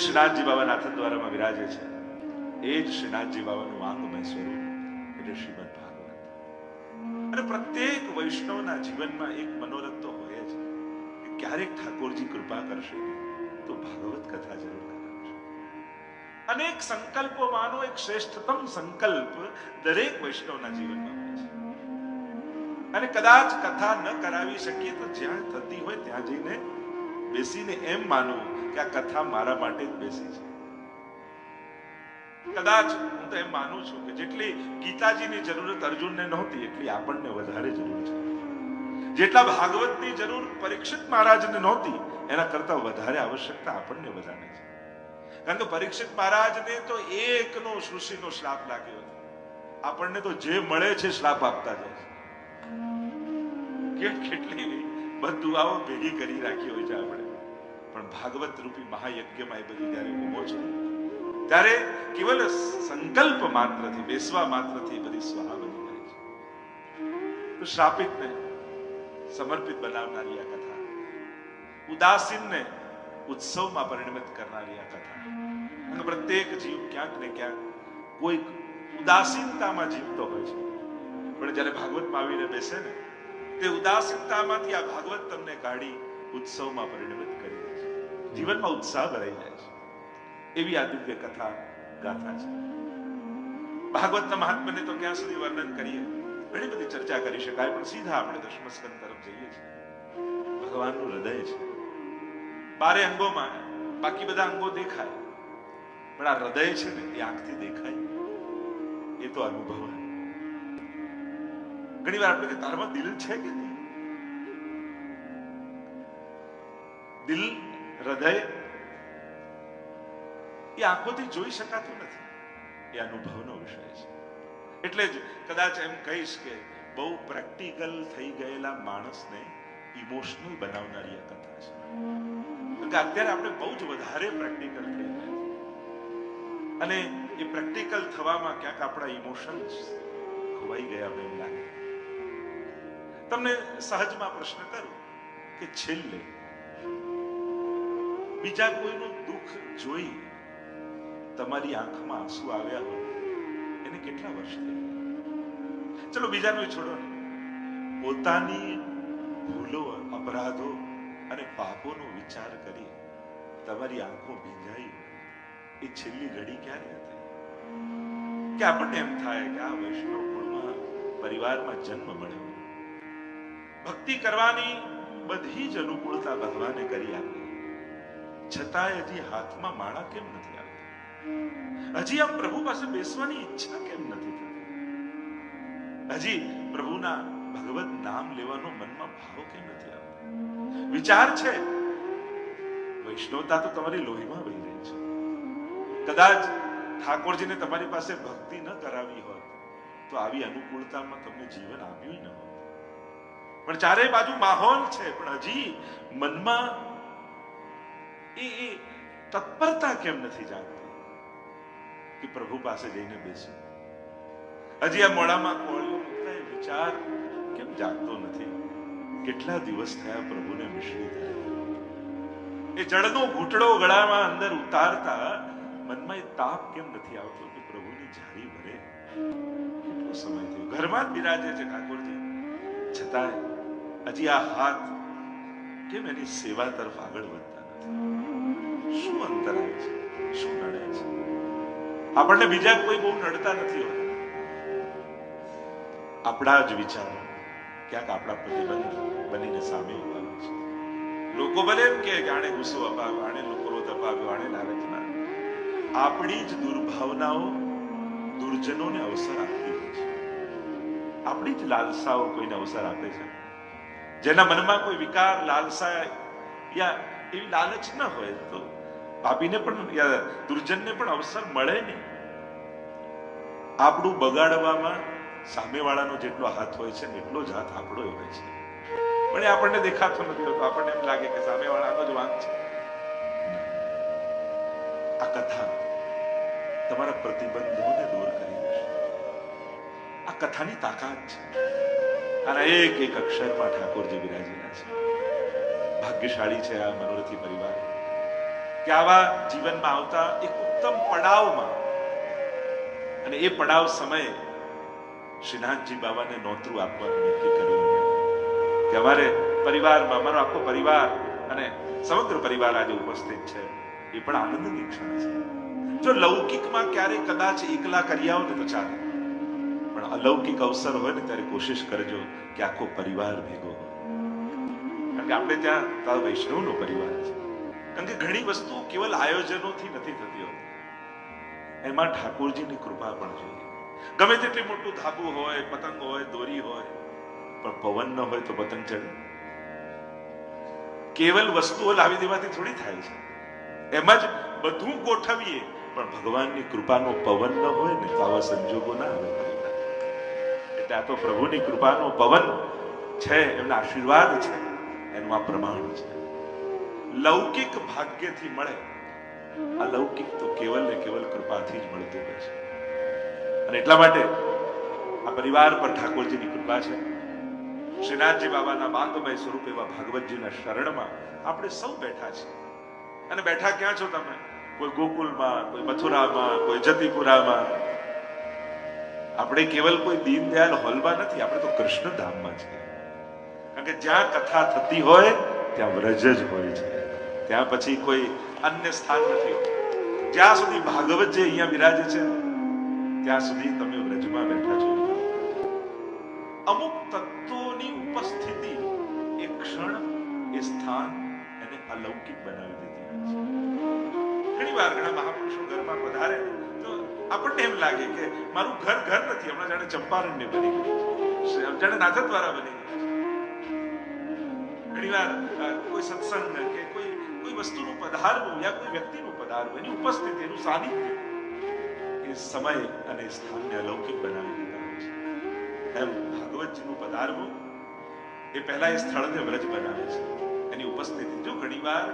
શ્રીનાથજી બાબા Nathan દ્વારામાં વિરાજે છે. એ જ શ્રીનાથજી બાબાનું વાંગમય સ્વરૂપ, એટલે શ્રીમદ ભાગવત. અને પ્રત્યેક વૈષ્ણવના જીવનમાં એક મનોરથ તો હોય જ. કે ક્યારેક ઠાકોરજી કૃપા કરશે તો ભાગવત કથા જરૂર કરાવશે. અનેક સંકલ્પોમાંનો એક શ્રેષ્ઠતમ સંકલ્પ દરેક વૈષ્ણવના જીવનમાં હોય છે. અને કદાચ કથા ન કરાવી શકીએ તો જ્યાં થતી હોય ત્યાં જઈને બેસીને એમ માનવું કે આ કથા મારા માટે જ બેસી છે. કદાચ હું તો એમ માનું છું કે જેટલી ગીતાજીની જરૂરત અર્જુનને નહોતી, એટલી આપણને વધારે જરૂર છે. જેટલા ભાગવતની જરૂર પરીક્ષિત મહારાજને નહોતી, એના કરતા વધારે આવશ્યકતા આપણને બધાને છે. કારણ કે પરીક્ષિત મહારાજને તો એકનો સૃષ્ટિનો શ્રાપ લાગ્યો આપણને તો જે મળે છે શ્રાપ આપતા જાય છે. કેટલી બધું આવો ભેગી કરી રાખી હોય છે આપણે. પણ ભાગવત રૂપી મહાયજ્ઞમાં એ બધી જ્યારે ઊભો છે ત્યારે કેવલ સંકલ્પ માત્રથી, બેસવા માત્રથી બધી સ્વાહા બની જાય છે. શ્રાપિતને, સમર્પિત બનાવનારી આ કથા, ઉદાસીનને ઉત્સવમાં પરિણમિત કરનારી આ કથા, અને પ્રત્યેક જીવ ક્યાંક ને ક્યાંક કોઈક ઉદાસીનતામાં જીવતો હોય છે. પણ જ્યારે ભાગવતમાં આવીને બેસે ને, તે ઉદાસીનતામાંથી આ ભાગવત તમને કાઢી ઉત્સવમાં પરિણમિત જીવનમાં ઉત્સાહ ભરાઈ જાય છે. એવી આ દિવ્ય કથા ગાથા છે. ભાગવતના મહાત્મને તો ક્યાં સુધી વર્ણન કરીએ? ઘણી બધી ચર્ચા કરી શકાય, પણ સીધા આપણે દશમસ્કંદ તરફ જઈએ છીએ. ભગવાનનું હૃદય છે. બારે અંગોમાં બાકી બધા અંગો દેખાય. પણ આ હૃદય છે ને, એ આંખથી દેખાય. એ તો અનુભવાય ઘણી વાર આપણે કે તારામાં દિલ છે કે નહીં? દિલ હૃદય એ આંખોથી જોઈ શકાતું નથી. એ અનુભવનો વિષય છે. એટલે જ કદાચ એમ કહીશ કે બહુ પ્રેક્ટિકલ થઈ ગયેલા માણસને ઇમોશનલ બનાવનારી આ કથા છે. અત્યારે આપણે બહુ જ વધારે પ્રેક્ટિકલ થઈ ગયા અને એ પ્રેક્ટિકલ થવામાં ક્યાંક આપણા ઇમોશન્સ ખોવાઈ ગયા એમ લાગે. તમને સહજમાં પ્રશ્ન કરું કે છેલ્લે બીજા કોઈનું દુઃખ જોઈ તમારી આંખમાં આંસુ આવ્યા હોય, એને કેટલા વર્ષ થયા? ચલો બીજાનું છોડો. ને પોતાની ભૂલો, અપરાધો અને પાપોનો વિચાર કરી તમારી આંખો ભીંજાઈ એ છેલ્લી ઘડી ક્યારે હતી? કે આપણને એમ થાય કે આ વૈષ્ણવ કુળમાં પરિવારમાં જન્મ મળ્યો. ભક્તિ કરવાની બધી જ અનુકૂળતા ભગવાને કરી આપી. છતાંય હજી હાથમાં માળા કેમ નથી આવતી? હજી આમ પ્રભુ પાસે બેસવાની ઈચ્છા કેમ નથી થતી? હજી પ્રભુના ભગવત નામ લેવાનો મનમાં ભાવ કેમ નથી આવતો? વિચાર છે, વૈષ્ણવતા તો તમારી લોહીમાં વહી રહી છે. કદાચ ઠાકોરજીને તમારી પાસે ભક્તિ ન કરાવી હોત, તો આવી અનુકૂળતામાં તમને જીવન આપ્યું ન હોત. પણ ચારે બાજુ માહોલ છે, પણ હજી મનમાં એ એ તત્પરતા કેમ નથી જાગતી કે પ્રભુ પાસે જઈને બેસું? હજી આ મોડામાં કોળીઓ એ વિચાર કેમ જાગતો નથી? કેટલા દિવસ થયા પ્રભુને મિશ્રી થયા? એ જળનો ઘૂંટડો ગળામાં અંદર ઉતારતા મનમાં એ તાપ કેમ નથી આવતો કે પ્રભુની જારી ભરે કેટલો સમય થયો? ઘરમાં જ બિરાજે છે ઠાકોરજી. છતાંય હજી આ હાથ કેમ એની સેવા તરફ આગળ વધતા નથી? શું અંતર આવે છે? શું નડે છે? આપણને બીજા કોઈ બહુ નડતા નથી હોતા. આપણા જ વિચારો ક્યાંક આપણા પ્રતિબંધ બનીને સામે ઊભા છે. લોકો ભલે એમ કે આણે ગુસ્સો અપાવ્યો, આણે ક્રોધ અપાવ્યો, આણે લાલચ આપણી જ દુર્ભાવનાઓ દુર્જનોને અવસર આપતી હોય છે. આપણી જ લાલસાઓ કોઈને અવસર આપે છે. જેના મનમાં કોઈ વિકાર, લાલસા યા એવી લાલચ ન હોય તો પાપીને પણ દુર્જનને પણ અવસર મળે નહીં. આપણું બગાડવામાં સામેવાળાનો જેટલો હાથ હોય છે એટલો જ હાથ આપણો હોય છે. પણ એ આપણને દેખાતો નથી હોતો. આપણને એમ લાગે કે સામેવાળાનો જ વાંક છે. આ કથા તમારા પ્રતિબંધોને દૂર કરી દેશે. આ કથાની તાકાત છે. આના એક એક અક્ષરમાં ઠાકોરજી બિરાજેલા છે. ભાગ્યશાળી છે આ મનોરથી પરિવાર. કે આવા જીવનમાં આવતા એક ઉત્તમ પડાવમાં? અને એ પડાવ સમયે શ્રીનાથજી બાબાને નોતરું આપવાનું નક્કી કર્યું. કે અમારે પરિવારમાં અમારો આખો પરિવાર અને સમગ્ર પરિવાર આજે ઉપસ્થિત છે. એ પણ આનંદની ક્ષણ છે. જો લૌકિકમાં ક્યારે કદાચ એકલા કરી આવો ને તો ચાલે. પણ અલૌકિક અવસર હોય ને ત્યારે કોશિશ કરજો કે આખો પરિવાર ભેગો હોય કારણ કે આપણે ત્યાં તારો વૈષ્ણવનો પરિવાર છે. કારણ કે ઘણી વસ્તુ કેવલ આયોજનોથી નથી થતી હોતી. એમાં ઠાકોરજીની કૃપા પણ જોઈએ ગમે તેટલી મોટું ધાબુ હોય, પતંગ હોય, દોરી હોય, પણ પવન ન હોય તો પતંગ ચડે. કેવલ વસ્તુઓ લાવી દેવાથી થોડી થાય છે. એમ જ બધું ગોઠવીએ, પણ ભગવાનની કૃપાનો પવન ન હોય ને તો આવા સંજોગો ના આવે. એટલે આ તો પ્રભુની કૃપાનો પવન છે, એમના આશીર્વાદ છે, એનું આ પ્રમાણ છે. લૌકિક ભાગ્યથી મળે અલૌકિક તો કેવલ ને કેવલ કૃપાથી જ મળતું હોય છે. અને એટલા માટે આ પરિવાર પર ઠાકોરજીની કૃપા છે. શ્રીનાથજી બાબાના બાંધમય સ્વરૂપ એવા ભાગવતજીના શરણમાં આપણે સૌ બેઠા છીએ. અને બેઠા ક્યાં છો તમે? કોઈ ગોકુલમાં, કોઈ મથુરામાં, કોઈ જતીપુરામાં? આપણે કેવલ કોઈ દીનદયાલ હોલમાં નથી, આપણે તો કૃષ્ણધામમાં છીએ. કારણ કે જ્યાં કથા થતી હોય ત્યાં વ્રજ જ હોય છે. ત્યાં પછી કોઈ અન્ય સ્થાન નથી જ્યાં સુધી ભાગવત જે અહીંયા બિરાજે છે, ત્યાં સુધી તમે વ્રજમાં બેઠા છો. અમુક તત્વોની ઉપસ્થિતિ એ ક્ષણ, એ સ્થાન એને અલૌકિક બનાવી દીધી છે. ઘણી વાર ઘણા મહાપુરુષો ઘરમાં પધારે તો આપણને એમ લાગે કે મારું ઘર ઘર નથી. હમણાં જાણે ચંપારણ્ય બની ગયું. જાણે નાથદ્વારા બની ઘણી વાર અ, કોઈ સત્સંગ કે કોઈ કોઈ વસ્તુનું પધારવું યા કોઈ વ્યક્તિનું પધારવું એની ઉપસ્થિતિ એનું સાનિધ્ય એ સમય અને સ્થાનને અલૌકિક બનાવી દીધા છે. એમ ભાગવતજીનું પધારવું એ પહેલા એ સ્થળને વ્રજ બનાવે છે. એની ઉપસ્થિતિ જો ઘણીવાર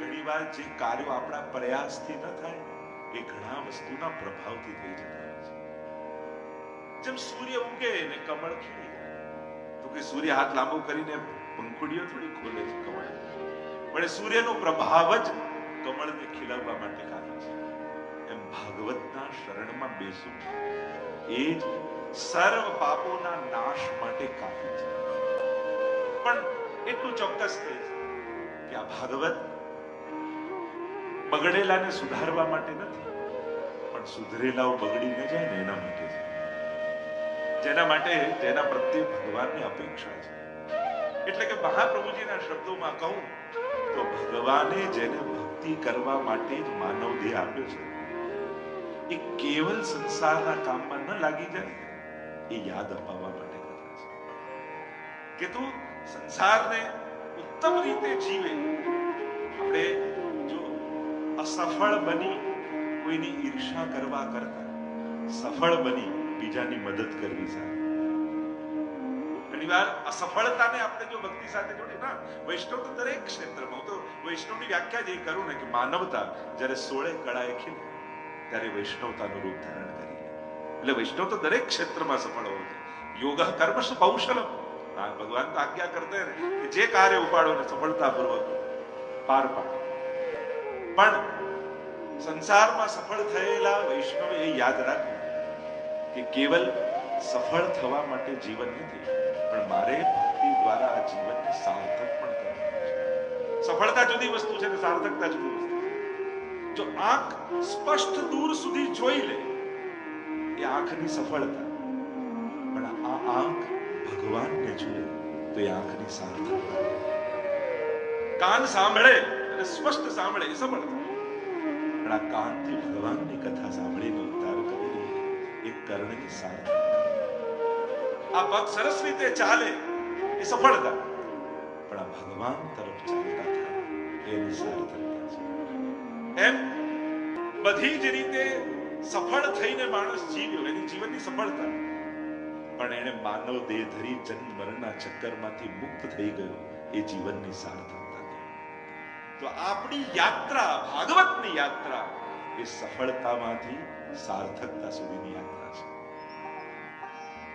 ઘણીવાર જે કાર્યો આપણા પ્રયાસથી ન થાય એ ઘણા વસ્તુના પ્રભાવથી થઈ જતા હોય છે. જેમ સૂર્ય ઉગે ને કમળ ખીલી જાય તો કે સૂર્ય હાથ લાંબો કરીને પંખુડીઓ થોડી ખોલે છે કમળ પણ સૂર્યનો પ્રભાવ જ કમળને ખીલાવવા માટે કાફી છે. એમ ભાગવતના શરણમાં બેસવું એ જ સર્વ પાપોના નાશ માટે કાફી છે. પણ એટલું ચોક્કસ કહે છે કે આ ભાગવત બગડેલાને સુધારવા માટે નથી, પણ સુધરેલાઓ બગડી ન જાય ને એના માટે છે જેના માટે તેના પ્રત્યે ભગવાનની અપેક્ષા છે. એટલે કે મહાપ્રભુજીના શબ્દોમાં કહું, તો ભગવાને જેને ભક્તિ કરવા માટે જ માનવ દેહ આપ્યો છે, એ કેવલ સંસારના કામમાં ન લાગી જાય, એ યાદ અપાવવા માટે કથા છે. કે તું સંસારને ઉત્તમ રીતે જીવે. આપણે જો અસફળ બની, કોઈની ઈર્ષા કરવા કરતા સફળ બની, બીજાની મદદ કરવી સારી. ઘણીવાર અસફળતાને આપણે જો ભક્તિ સાથે જોડે ના, વૈષ્ણવ તો દરેક ક્ષેત્રમાં, હું તો વૈષ્ણવની વ્યાખ્યા જે કરું ને કે માનવતા જ્યારે સોળે કળાએ ખીલે, ત્યારે વૈષ્ણવતાનું રૂપ ધારણ કરી લે. એટલે વૈષ્ણવ તો દરેક ક્ષેત્રમાં સફળ હોવો છે યોગ કર્મશ કૌશલમ ભગવાન તો આજ્ઞા કરતા ને કે જે કાર્ય ઉપાડો ને સફળતાપૂર્વક પાર પાડો. પણ સંસારમાં સફળ થયેલા વૈષ્ણવ એ યાદ રાખવું કે કેવલ સફળ થવા માટે જીવન નથી. પણ મારે ભક્તિ દ્વારા આ જીવનને સાર્થક પણ કરવું છે. સફળતા જુદી વસ્તુ છે ને સાર્થકતા જુદી વસ્તુ છે. જો આંખ સ્પષ્ટ દૂર સુધી જોઈ લે, એ આંખની સફળતા. પણ આ આંખ ભગવાનને જુએ, તો એ આંખની સાર્થકતા. કાન સાંભળે અને સ્પષ્ટ સાંભળે એ સફળતા. પણ આ કાનથી ભગવાનની કથા સાંભળીને ઉદ્ધાર કરી લે એ કર્ણની સાર્થકતા. આ પગ સરસ રીતે ચાલે, એ સફળતા. પણ આ ભગવાન તરફ ચાલતા થાય એની સાર્થકતા છે. એમ બધી જ રીતે સફળ થઈને માણસ જીવ્યો એની જીવનની સફળતા. પણ એને માનવ દેહ ધરી જન્મ મરણના ચક્કરમાંથી મુક્ત થઈ ગયો, એ જીવનની સાર્થકતા. તો આપણી યાત્રા, ભાગવતની યાત્રા, એ સફળતામાંથી સાર્થકતા સુધીની યાત્રા છે.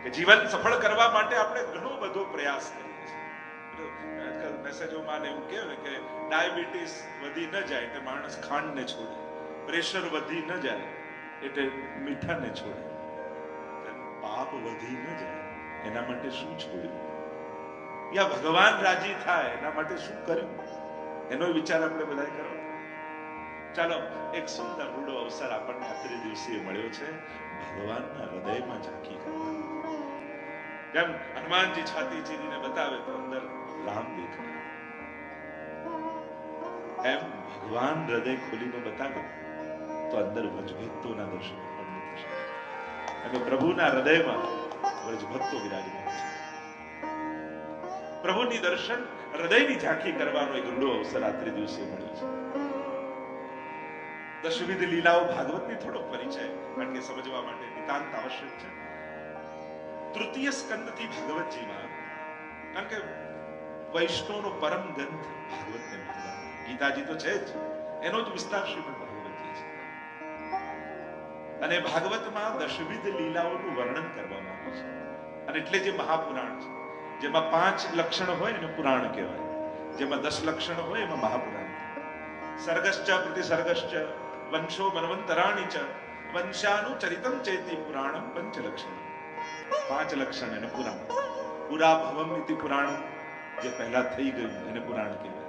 કે જીવન સફળ કરવા માટે આપણે ઘણો બધો પ્રયાસ કરીએ છીએ. આજકાલ મેસેજોમાં એવું કહેવાય કે ડાયાબિટીસ વધી ન જાય એટલે માણસ ખાંડને છોડે. પ્રેશર વધી ન જાય એટલે મીઠાને છોડે. પાપ વધી ન જાય એના માટે શું છોડ્યું? યા ભગવાન રાજી થાય એના માટે શું કર્યું? એનો વિચાર આપણે બધાએ કરો. ચાલો, એક સુંદર રૂડો અવસર આપણને આખરી દિવસે મળ્યો છે. ભગવાનના હૃદયમાં ઝાંકી કરવાનો. કેમ હનુમાનજી છાતી ચીરીને બતાવે તો અંદર રામ દેખાય. એમ ભગવાન હૃદય ખોલીને બતાવે તો અંદર વજભક્તોના દર્શન અને પ્રભુના હૃદયમાં વજભક્તો વિરાજમાન છે. પ્રભુની દર્શન હૃદયની ઝાંખી કરવાનો એક ઊંડો અવસર રાત્રિ દિવસે મળ્યો છે. દશવિધ લીલાઓ ભાગવતની થોડો પરિચય, કારણ કે સમજવા માટે નિતાંત આવશ્યક છે. તૃતીય સ્કંદથી ભગવતજીમાં. કારણ કે વૈષ્ણવનો પરમ ગ્રંથ ભાગવતને મળવા ગીતાજી તો છે જ. એનો જ વિસ્તાર શ્રીમદ ભાગવતજી છે. અને ભાગવતમાં દશવિધ લીલાઓનું વર્ણન કરવામાં આવ્યું છે. અને એટલે જે મહાપુરાણ છે. જેમાં પાંચ લક્ષણ હોય એને પુરાણ કહેવાય. જેમાં દસ લક્ષણ હોય એમાં મહાપુરાણ સર્ગશ્ચ પ્રતિસર્ગશ્ચ વંશો મનવંતરાણી ચ વંશાનું ચરિતમ ચેતી પુરાણમ પંચ લક્ષણ. પાંચ લક્ષણ એને પુરાણ. પુરા ભવમ ઇતિ પુરાણમ, જે પહેલા થઈ ગયું એને પુરાણ કહેવાય.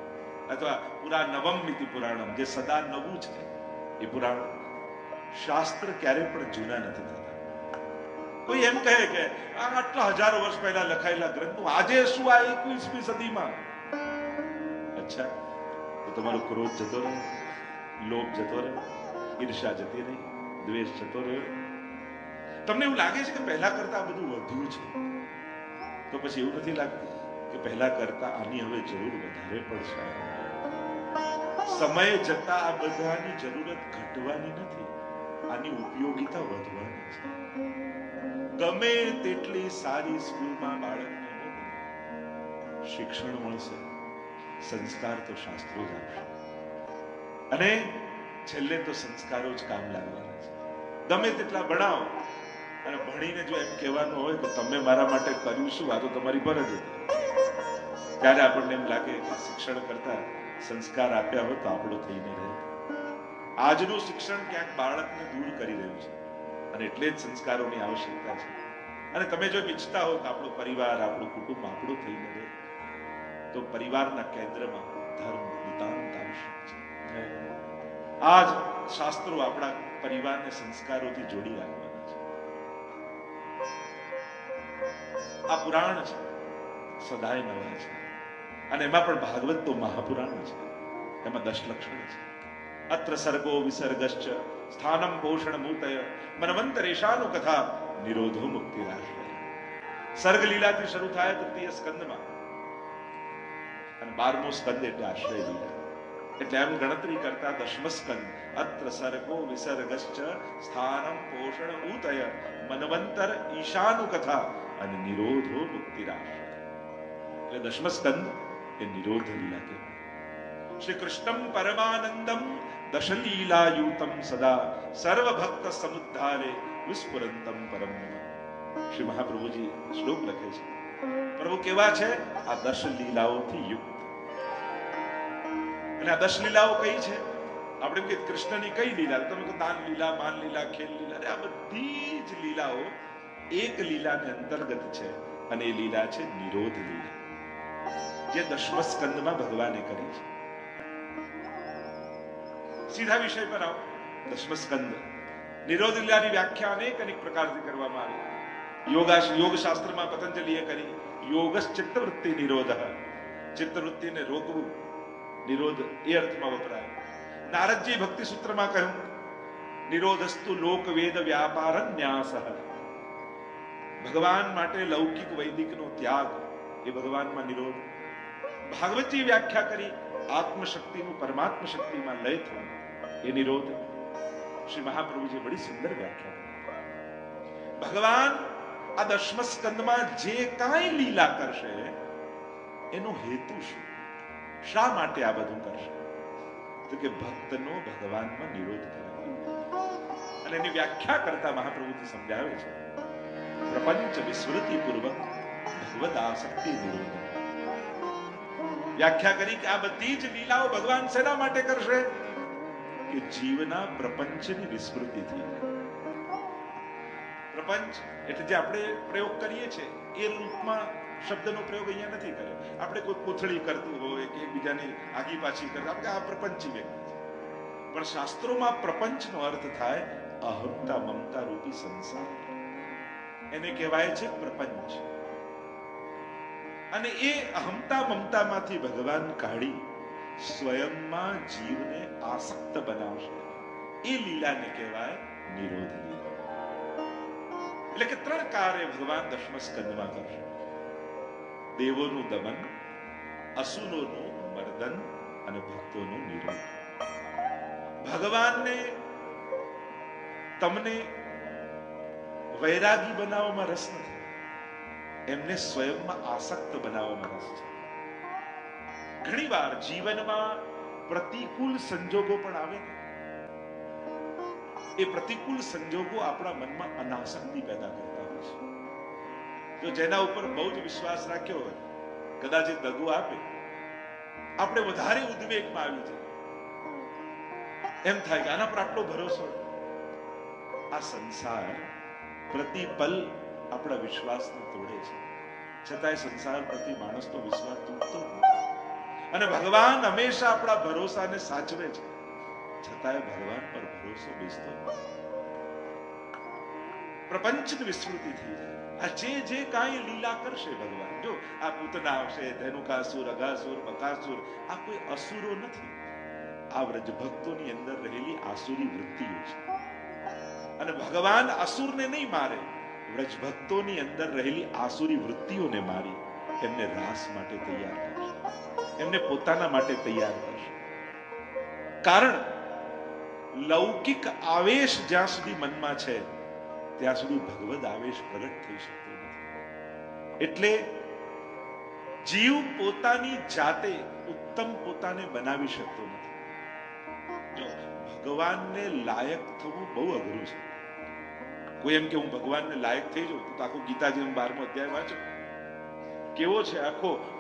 અથવા પુરા નવમ ઇતિ પુરાણમ, જે સદા નવું છે એ પુરાણ. શાસ્ત્ર ક્યારે પણ જૂના નથી થતા. કોઈ એમ કહે કે આટલા હજારો વર્ષ પહેલા લખાયેલા ગ્રંથો, આજે શું આ એકવીસમી સદીમાં? અચ્છા, તો તમારો ક્રોધ જતો રહે લોભ જતો રહે ઈર્ષા જતી રહી, દ્વેષ જતો રહ્યો. તમને એવું લાગે છે કે પહેલા કરતા બધું વધ્યું છે? તો પછી એવું નથી લાગતું કે પહેલા કરતા આની હવે જરૂર વધારે પડશે સમય જતા આ બધાની જરૂરત ઘટવાની નથી, આની ઉપયોગિતા વધવાની છે. ગમે તેટલી સારી સ્કૂલમાં બાળકને શિક્ષણ મળશે, સંસ્કાર તો શાસ્ત્રો જ આપશે. અને છેલ્લે તો સંસ્કારો જ કામ લાગવાના છે. ગમે તેટલા ભણાવો અને ભણીને જો એમ કહેવાનું હોય કે તમે મારા માટે કર્યું શું આ તો તમારી ફરજ હતી. ત્યારે આપણને એમ લાગે કે શિક્ષણ કરતા સંસ્કાર આપ્યા હોય તો આપણો થઈને રહે. આજનું શિક્ષણ ક્યાંક બાળકને દૂર કરી રહ્યું છે અને એટલે જ સંસ્કારોની આવશ્યકતા છે. અને તમે જો ઈચ્છતા હો કે આપણો પરિવાર આપણું કુટુંબ આપણું થઈને રહે તો પરિવારના કેન્દ્રમાં ધર્મ નિતાંત આવશ્યક છે. આજ શાસ્ત્રો આપણા પરિવારને સંસ્કારોથી જોડી રાખવાના આ પુરાણ છે. સદાય નવા છે. અને એમાં પણ ભાગવત તો મહાપુરાણ છે. એમાં દશ લક્ષણ છે. અત્ર સર્ગો વિસર્ગશ્ચ, સ્થાનમ પોષણ મૂતય મનવંતરેશાનુ કથા નિરોધો મુક્તિ રાશ્રય સર્ગ લીલાથી શરૂ થાય તૃતીય સ્કંદમાં. અને બારમો સ્કંદ એટલે આશ્રય લીલા એટલે એમ ગણતરી કરતા દશમ સ્કંદ, અત્ર સર્ગો વિસર્ગશ્ચ, સ્થાનમ પોષણ ઉતય મનવંતર ઈશાનુ કથા અને નિરોધો મુક્તિરાશ. એટલે દશમ એ નિરોધ લીલા કે શ્રી કૃષ્ણમ પરમાનંદમ દશલીલાયુતમ સદા સર્વભક્ત સમુદ્ધારે વિસ્ફુરંતમ પરમ શ્રી મહાપ્રભુજી શ્લોક લખે છે. પ્રભુ કેવા છે? આ દશ લીલાઓથી યુક્ત. અને આ દશ લીલાઓ કઈ છે? આપણે કે કૃષ્ણની કઈ લીલા? તમે કહો દાન લીલા માન લીલા ખેલ લીલા આ બધી જ લીલાઓ એક લીલાને અંતર્ગત છે અને એ લીલા છે નિરોધ લીલા, જે દશમ સ્કંદમાં ભગવાને કરી છે. સીધા વિષય પર આવો. દશમ સ્કંદ નિરોધ લીલાની વ્યાખ્યા અનેક અનેક પ્રકારથી કરવામાં આવી. યોગા યોગ શાસ્ત્રમાં પતંજલિએ કરી યોગસ ચિત્તવૃત્તિ નિરોધ. ચિત્તવૃત્તિને રોકવું, નિરોધ એ અર્થમાં વપરાય. નારદજી ભક્તિ સૂત્રમાં કહ્યું, નિરોધસ્તુ લોક વેદ વ્યાપાર ન્યાસ ભગવાન માટે લૌકિક વૈદિકનો ત્યાગ એ ભગવાનમાં નિરોધ. ભાગવતજી વ્યાખ્યા કરી, આત્મશક્તિનું પરમાત્મ શક્તિમાં લય થવું એ નિરોધ. શ્રી મહાપ્રભુજી બડી સુંદર વ્યાખ્યા ભગવાન આ દશમ સ્કંદમાં જે કાંઈ લીલા કરશે, એનો હેતુ શું? શા માટે આ બધું કરશે? તો કે ભક્તનો ભગવાનમાં નિરોધ કરવો અને એની વ્યાખ્યા કરતા મહાપ્રભુજી સમજાવે છે પ્રપંચ વિસ્મૃતિપૂર્વક ભગવદ આસક્તિ દૂર વ્યાખ્યા કરી કે આ બધી જ લીલાઓ ભગવાન શેના માટે કરશે કે જીવના પ્રપંચની વિસ્મૃતિથી પ્રપંચ એટલે જે આપણે પ્રયોગ કરીએ છીએ એ રૂપમાં શબ્દનો પ્રયોગ અહીંયા નથી કર્યો. આપણે કોઈ કોથળી કરતું હોય કે એકબીજાની આગી પાછી કરતા, આપણે આ પ્રપંચી વ્યક્તિ. પણ શાસ્ત્રોમાં પ્રપંચનો અર્થ થાય અહંતા મમતા રૂપી સંસાર. એને કહેવાય છે પ્રપંચ. અને એ અહમતા મમતામાંથી ભગવાન કાઢી સ્વયંમાં જીવને આસક્ત બનાવશે. એ લીલાને કહેવાય નિરોધ લીલા. એટલે કે ત્રણ કાર્ય ભગવાન દશમ સ્કંદમાં કરશે. દેવોનું દમન, અસુરોનું મર્દન અને ભક્તોનું નિરોધ. ભગવાનને તમને વૈરાગી બનાવવામાં રસ નથી. એમને સ્વયંમાં આસક્ત બનાવવામાં રસ છે. ઘણીવાર જીવનમાં પ્રતિકૂળ સંજોગો પણ આવે ને. એ પ્રતિકૂળ સંજોગો આપણા મનમાં અનાસક્તિ પેદા કરતા હોય છે. જો જેના ઉપર બહુ જ વિશ્વાસ રાખ્યો હોય, કદાચ એ દગો આપે. આપણે વધારે ઉદ્વેગમાં આવી જાય એમ થાય કે આના પર આટલો ભરોસો આ સંસાર પ્રતિપલ આપણા વિશ્વાસને તોડે છે. છતાંય સંસાર પ્રતિ માણસનો વિશ્વાસ તૂટતો અને ભગવાન હંમેશા આપણા ભરોસાને સાચવે છે. છતાંય ભગવાન પર ભરોસો બેસતો પ્રપંચની વિસ્મૃતિ થઈ જાય. આ જે જે કાંઈ લીલા કરશે ભગવાન, જો આ પૂતના આવશે, ધેનુકાસુર અઘાસુર બકાસુર આ કોઈ અસુરો નથી. આ વ્રજ ભક્તોની અંદર રહેલી આસુરી વૃત્તિઓ છે. અને ભગવાન અસુરને નહીં મારે. વ્રજ ભક્તોની અંદર રહેલી આસુરી વૃત્તિઓને મારી એમને રાસ માટે તૈયાર કરશે. એમને પોતાના માટે તૈયાર કરશે. કારણ લૌકિક આવેશ જ્યાં સુધી મનમાં છે, ત્યાં સુધી ભગવદ આવેશ પ્રગટ થઈ શકતો નથી. એટલે જીવ પોતાની જાતે ઉત્તમ પોતાને બનાવી શકતો નથી. જો ભગવાનને લાયક થવું બહુ અઘરું છે. કોઈ એમ કે હું ભગવાનને લાયક થઈ જાઉં, તો આખું ગીતાજી બારમો અધ્યાય વાંચો. કેવો છે આખો?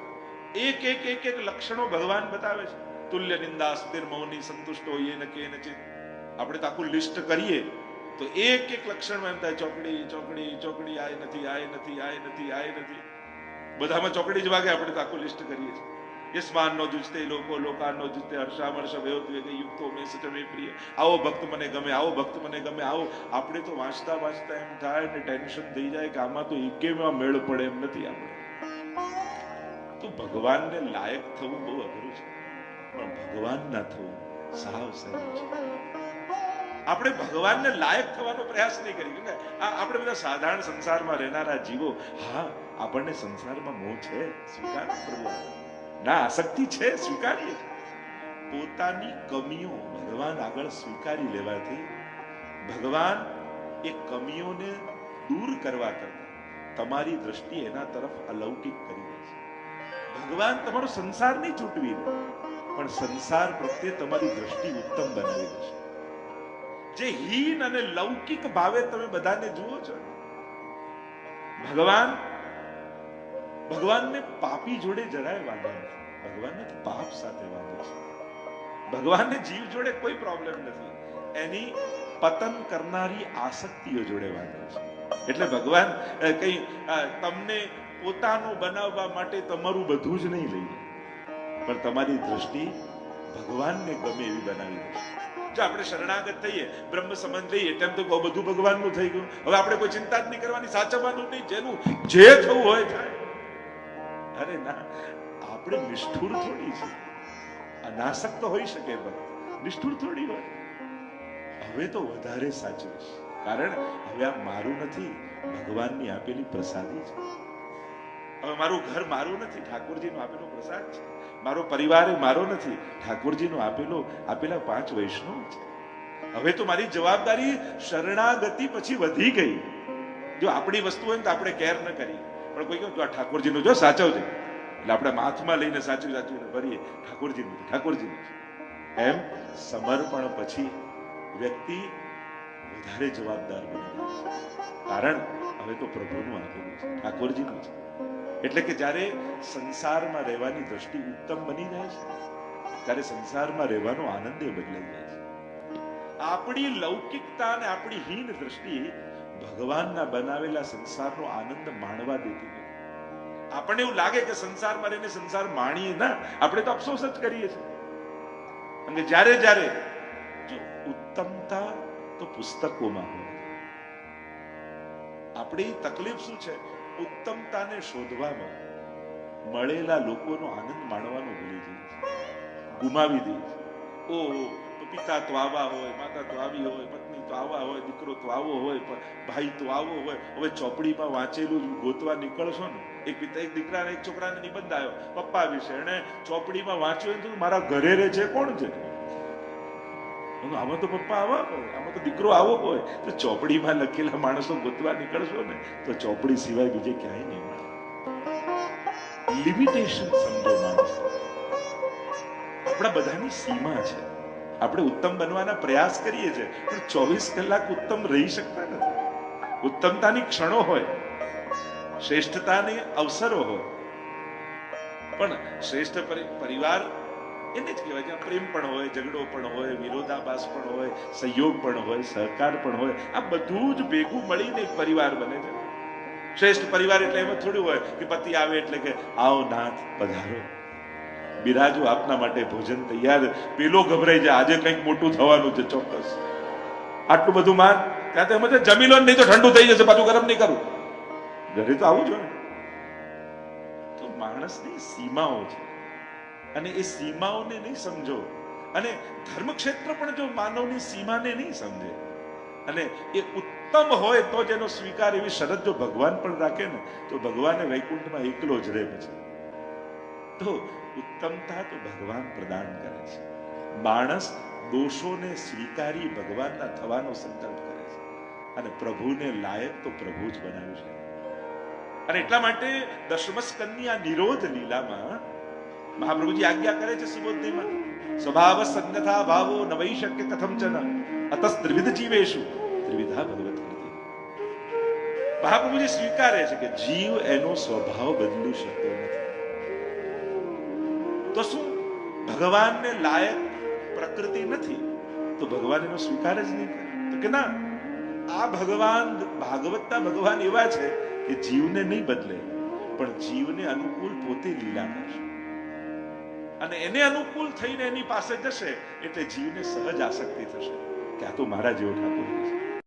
એક એક એક એક લક્ષણો ભગવાન બતાવે છે. તુલ્ય નિંદા, સ્થિર મૌની, સંતુષ્ટ હોઈએ ને કે છે આપણે તો આખું લિસ્ટ કરીએ. તો એક એક લક્ષણમાં એમ થાય, ચોકડી ચોકડી ચોકડી, આય નથી આય નથી આય નથી આય નથી. બધામાં ચોકડી જ વાગે, આપણે તો આખું લિસ્ટ કરીએ છીએ. યસ્માન નો જુજતે લોકો લોકાન જુજતે હર્ષામર્ષ કે યુક્તો મે સચમે પ્રિય આવો ભક્ત મને ગમે આવો ભક્ત મને ગમે આવો આપણે તો વાંચતા વાંચતા એમ થાય ને ટેન્શન થઈ જાય કે આમાં તો એકેમાં મેળ પડે એમ નથી આપણે તો ભગવાનને લાયક થવું બહુ અઘરું છે પણ ભગવાન ના થવું સાવ સહેલું છે આપણે ભગવાનને લાયક થવાનો પ્રયાસ નહીં કરી કે આપણે બધા સાધારણ સંસારમાં રહેનારા જીવો, હા, આપણને સંસારમાં મોહ છે, સ્વીકાર કરવો. ના આસક્તિ છે, સ્વીકારીએ. પોતાની કમીઓ ભગવાન આગળ સ્વીકારી લેવાથી ભગવાન એ કમીઓને દૂર કરવા કરતા તમારી દ્રષ્ટિ એના તરફ અલૌકિક કરી દે છે. ભગવાન તમારો સંસાર નહીં ચૂંટવી પણ સંસાર પ્રત્યે તમારી દ્રષ્ટિ ઉત્તમ બનાવી દેશે જે હીન અને લૌકિક ભાવે તમે બધાને જુઓ છો ભગવાન ભગવાનને પાપી જોડે જરાય વાંધો નથી. ભગવાનને પાપ સાથે વાંધો છે. ભગવાનને જીવ જોડે કોઈ પ્રોબ્લેમ નથી. એની પતન કરનારી આસક્તિઓ જોડે વાંધો છે. એટલે ભગવાન કઈ તમને પોતાનું બનાવવા માટે તમારું બધું જ નહીં લઈ પણ તમારી દ્રષ્ટિ ભગવાનને ગમે એવી બનાવી દેશે જો આપણે શરણાગત થઈએ બ્રહ્મ સંબંધ લઈએ, તેમ તો બધું ભગવાનનું થઈ ગયું. હવે આપણે કોઈ ચિંતા જ નહીં કરવાની, સાચવવાનું નહીં. જેનું જે થવું હોય થાય. અરે ના, આપણે નિષ્ઠુર થોડી છે અનાસક્ત હોઈ શકે ભક્ત નિષ્ઠુર થોડી હોય. હવે તો વધારે સાચવીશ કારણ હવે આ મારું નથી, ભગવાનની આપેલી પ્રસાદી છે. હવે મારું ઘર મારું નથી, ઠાકોરજીનો આપેલો પ્રસાદ છે. મારો પરિવાર એ મારો નથી, ઠાકોરજીનો આપેલો, આપેલા પાંચ વૈષ્ણવ છે. હવે તો મારી જવાબદારી શરણાગતિ પછી વધી ગઈ. જો આપણી વસ્તુ હોય ને તો આપણે કેર ન કરીએ. પણ કોઈ કહે આ ઠાકોરજીનું જો સાચવજે. એટલે આપણે હાથમાં લઈને સાચવી સાચવીને ભરીએ ઠાકોરજીનું ઠાકોરજીનું એમ સમર્પણ પછી વ્યક્તિ વધારે જવાબદાર બની. કારણ હવે તો પ્રભુનું આપેલું છે, ઠાકોરજીનું છે. એટલે કે જ્યારે સંસારમાં રહેવાની દ્રષ્ટિ ઉત્તમ બની જાય છે, ત્યારે સંસારમાં રહેવાનો આનંદ એ બદલાઈ જાય છે. આપણી લૌકિકતા અને આપણી હીન દ્રષ્ટિ ભગવાનના બનાવેલા સંસારનો આનંદ માણવા દેતી નથી. આપણને એવું લાગે કે સંસારમાં રહીને સંસાર માણીએ ના, આપણે તો અફસોસ જ કરીએ છીએ. અને જ્યારે જ્યારે જો ઉત્તમતા તો પુસ્તકોમાં હોય. આપણી તકલીફ શું છે? ઉત્તમતાને શોધવામાં મળેલા લોકોનો આનંદ માણવાનો ભૂલી જઈએ. ગુમાવી દઈએ ઓ પિતા તો આવા હોય, માતા તો આવી હોય તો આવા હોય દીકરો તો આવો હોય ભાઈ તો આવો હોય. હવે ચોપડીમાં વાંચેલું ગોતવા નીકળશો ને, એક પિતા, એક દીકરાને, એક છોકરાને નિબંધ આવ્યો પપ્પા વિશે એને ચોપડીમાં વાંચ્યું એને મારા ઘરે રહે છે, કોણ છે? આમાં તો પપ્પા આવા હોય, આમાં તો દીકરો આવો હોય. તો ચોપડીમાં લખેલા માણસો ગોતવા નીકળશો ને, તો ચોપડી સિવાય બીજે ક્યાંય નહીં મળે. લિમિટેશન સમજો માણસ. આપણા બધાની સીમા છે. આપણે ઉત્તમ બનવાના પ્રયાસ કરીએ છીએ પણ ચોવીસ કલાક ઉત્તમ રહી શકતા નથી. ઉત્તમતાની ક્ષણો હોય, શ્રેષ્ઠતાની અવસરો હોય, પણ શ્રેષ્ઠ પરી- પરિવાર એને જ કહેવાય, જ્યાં પ્રેમ પણ હોય, ઝઘડો પણ હોય, વિરોધાભાસ પણ હોય, સહયોગ પણ હોય, સહકાર પણ હોય, આ બધું જ ભેગું મળીને એક પરિવાર બને છે. શ્રેષ્ઠ પરિવાર એટલે એમાં થોડું હોય કે પતિ આવે એટલે કે, આવો નાથ પધારો. બિરાજો આપના માટે ભોજન તૈયાર. પેલો ગભરાઈ જાય. આજે કંઈક મોટું થવાનું છે ચોક્કસ. આટલું બધું માન? ત્યાં તો એમ નહીં તો ઠંડુ થઈ જશે, પાછું ગરમ નહીં કરું. ઘરે તો આવું જોઈએ તો માણસની સીમાઓ છે. અને એ સીમાઓને નહીં સમજો. અને ધર્મક્ષેત્ર પણ જો માનવની સીમાને નહીં સમજે. અને એ ઉત્તમ હોય તો જ એનો સ્વીકાર એવી શરત જો ભગવાન પણ રાખે ને, તો ભગવાને વૈકુંઠમાં એકલો જ રહે પછી તો ઉત્તમતા તો ભગવાન પ્રદાન કરે છે. માણસ દોષોને સ્વીકારી ભગવાનના થવાનો સંકલ્પ કરે છે. અને પ્રભુને લાયક તો પ્રભુ જ બનાવ્યું છે. અને એટલા માટે દશમસ્કંદની આ નિરોધ લીલામાં મહાપ્રભુજી આજ્ઞા કરે છે સુબોધમાં સ્વભાવ સંગથા ભાવો નવૈ શક્ય કથમ ચન. અતસ ત્રિવિધ જીવેશુ ત્રિવિધા ભગવત મહાપ્રભુજી સ્વીકારે છે કે જીવ એનો સ્વભાવ બદલી શકતો નથી. તો શું? ભગવાનને લાયક પ્રકૃતિ નથી. તો ભગવાન એનો સ્વીકાર જ નહીં કરે. તો કે ના, આ ભગવાન, ભાગવતના ભગવાન એવા છે કે જીવને નહીં બદલે, પણ જીવને અનુકૂળ પોતે લીલા કરશે. અને એને અનુકૂળ થઈને એની પાસે જશે એટલે જીવને સહજ આસક્તિ થશે. કે આ તો મારા જેવો ઠાકોર છે.